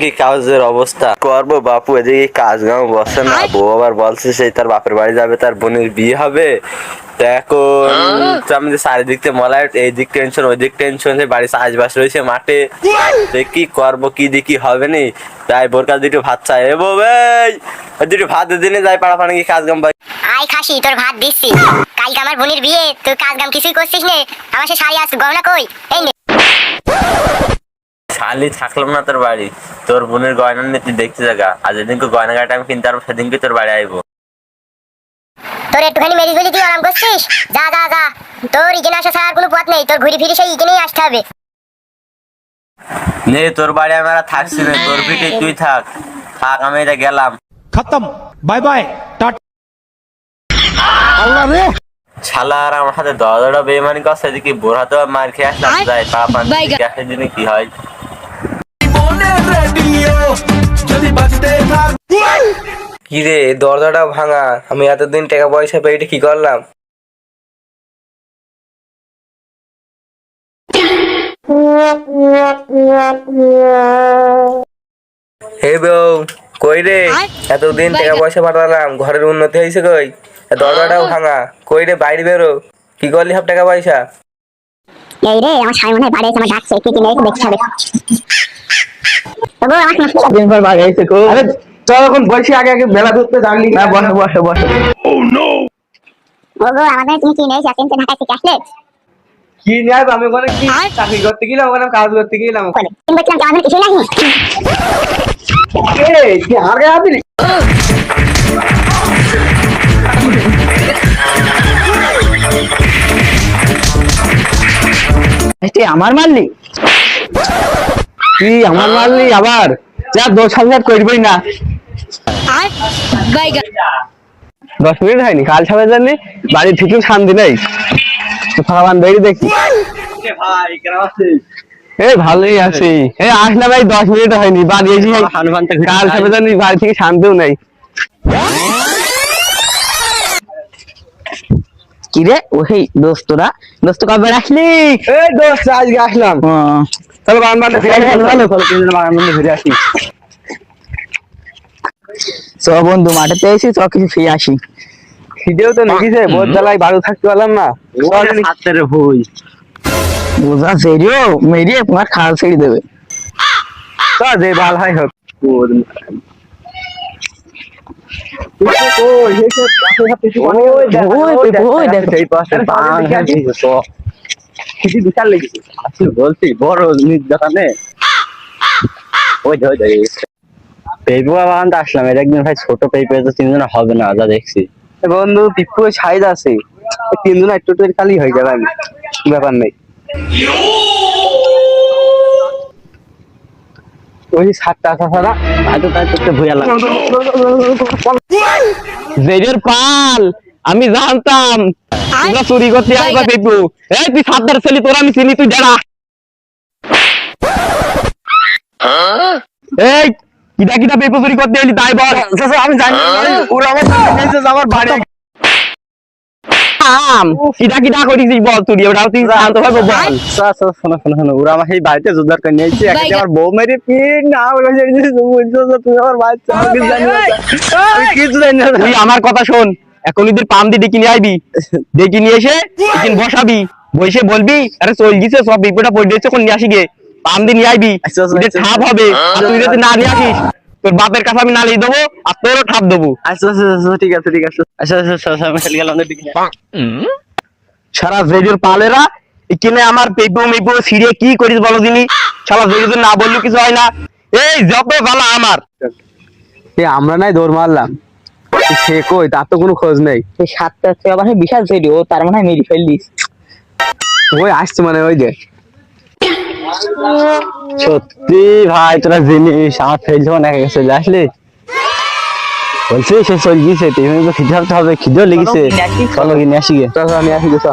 কি কাজের অবস্থা করব বাপু এদিকে কাজ গাম বসে না। বউ আবার বলছে সেই তার বাপের বাড়ি যাবে তার বোনের বিয়ে হবে। এখন আমি যে চারিদিক থেকে মলায় এই দিক টেনশন ওই দিক টেনশন বাড়ি চাষবাস রয়েছে মাঠে। কি করব কি দি কি হবে নি? তাই বোর কাছে দুটো ভাত চাই। এ বউ এই দুটো ভাত দিনে যাই পাড়া কাজ গাম আই খাসি তোর ভাত দিচ্ছি। কালকে আমার বোনের বিয়ে তুই কাজ কাম কিছুই করছিস নে। আমার সে শাড়ি গহনা কই? এই নে। শালি থাকলাম না তোর বাড়ি। তোর বোনের গয়না নিতে দেখতে জায়গা আর যেদিনকে গয়না গাটা আমি কিনতে পারব সেদিনকে তোর বাড়ি আইবো। তোর একটুখানি মেরি গলি তুই আরাম করছিস? যা যা যা। তোর ইগেনে আসা ছাড়ার কোনো পথ নেই। তোর ঘুরে ফিরে সেই ইগেনেই আসতে হবে। নে তোর বাড়ি আমরা থাকছি না। তোর পিঠে তুই থাক। থাক আমি এটা গেলাম। খতম। Bye bye. টাটা। আল্লাহ রে। শালা আর আমার সাথে দড়া বেমানি করছে। এদিকে বোরা তো মার খেয়ে আসলাম। যায় পাপ আনতে কি হয়। কি হয় কি রে দরজাটাও ভাঙা। আমি এতদিন টাকা পয়সা পেয়ে এটা কি করলাম? হে বউ কই রে? এতদিন টাকা পয়সা পাঠালাম ঘরের উন্নতি হয়েছে কই? দরজাটাও ভাঙা। কই রে বাইরে বেরো। কি করলি সব টাকা পয়সা? এই রে আমার স্বামী মনে হয় বাড়ি এসে আমার ডাকছে কি কি নেই দেখতে হবে। তবু আমার না দিন পর বাড়ি আইছে কো আরে চল এখন বলছি আগে আগে বেলা ধরতে জানলি না? বসে বসে বসে। ওগো আমাদের তুমি কি নেই চাকরি ঢাকা থেকে আসলে? কি নিয়ে আমি ওখানে কি চাকরি করতে গেলাম ওখানে কাজ করতে গেলাম। বলে তুমি বলছিলাম যে আমাদের কিছু নাই এ কি আগে আবি আমার মারলি? কি আমার মারলি আবার? যা দশ হাজার করবই না। দশ মিনিট হয়নি কাল সবাই জানি বাড়ি থেকে শান্তি নেই। ফাঁকাবান বেরিয়ে দেখি। এই ভালোই আছি। এই আস না ভাই দশ মিনিট হয়নি বাড়ি এসে কাল সবাই জানি বাড়ি থেকে শান্তিও নেই। কি রে ওই দোস্তরা। দোস্ত কবে আসলি? এই দোস্ত আজকে আসলাম। চলো বাগান বাগানে ফিরে আসি। ভালো চলো। তিনজন বাগান বাগানে ফিরে আসি। চ বন্ধু মাঠে পেয়েছি চ কিছু ফিরে আসি। খিদেও তো নেকিছে বহুত জ্বালায় বাড়ি থাকতে পারলাম না। হাতের ভুই। বোঝা সেরিও মেরিয়ে তোমার খাল ছেড়ে দেবে। তো যে ভালো হয় হোক। পেঁপে আসলাম এটা একদিন ভাই ছোট পেঁপে তো তিনজন হবে না যা দেখছি বন্ধু পিপ্পু সাইজ আছে তিনজন একটু একটু খালি হয়ে যাবে আমি ব্যাপার নেই ওই সাতটা আসা ছাড়া পাল আমি জানতাম। তোরা চুরি করতে আসবা দেখব এই তুই সাতটার ছেলে তোরা আমি চিনি তুই দাঁড়া। এই কিটা কিটা পেপু চুরি করতে এলি তাই বল। আমি জানি ওরা আমার আমার বাড়ি। আম। কিটা কিটা করিস বল তুই ওটাও তুই পারব বল শোনো শোনো শোনো শোনো ওরা আমার সেই বাড়িতে জোরদার করে নিয়েছে একে আমার বউ মেরে পিন না বলে তুমি আমার বাচ্চা আমি কিছু জানি কিছু জানি না? তুই আমার কথা শোন এখন ঈদের পাম দিয়ে ডেকে নিয়ে আইবি। ডেকে নিয়ে এসে এদিন বসাবি। বসে বলবি আরে চল গিয়েছে সব বিপদটা পড়ে দিয়েছে কোন নিয়ে আসি গে পাম দিয়ে নিয়ে আইবি। আচ্ছা, আচ্ছা, আচ্ছা। ঠাপ হবে। আর তুই যদি না নিয়ে আসিস তোর বাপের কাছে আমি নালিয়ে দেবো আর তোরও ঠাপ দেবো। আচ্ছা আচ্ছা আচ্ছা ঠিক আছে ঠিক আছে। আচ্ছা আচ্ছা আচ্ছা আচ্ছা, আমি খেলে গেলাম সারা জেজুর পালেরা এখানে আমার পেপু মেপু সিরিয়ে কি করিস বলো দিনি? সারা জেজু না বললে কিছু হয় না। এই যত ভালো আমার। আমরা নাই দৌড় মারলাম। সে কই? তার তো কোনো খোঁজ নেই। সাতটা আবার বিশাল সেরি ও তার মানে মেরি ফেললিস। ওই আসছে মানে ওই যে। সত্যি ভাই তোরা জিনিস আমার ফেলছে না চলে আসলে? বলছি সে চলে গিয়েছে তুমি তো খিদে হতে হবে খিদেও লেগেছে। চলো কিনে আসি। গে। চল আমি আসি গেছ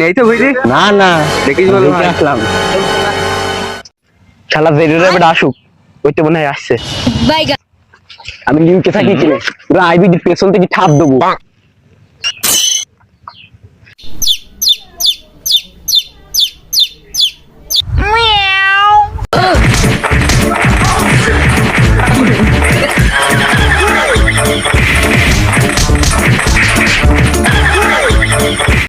নেই তো বুঝলি না না। দেখে। আসলাম। শালা জেরুরে এবার আসুক। ওই তো মনে হয় আসছে। আমি লিউকে থাকি কিনে। পুরো আইবি পেছন থেকে ঠাপ দেবো।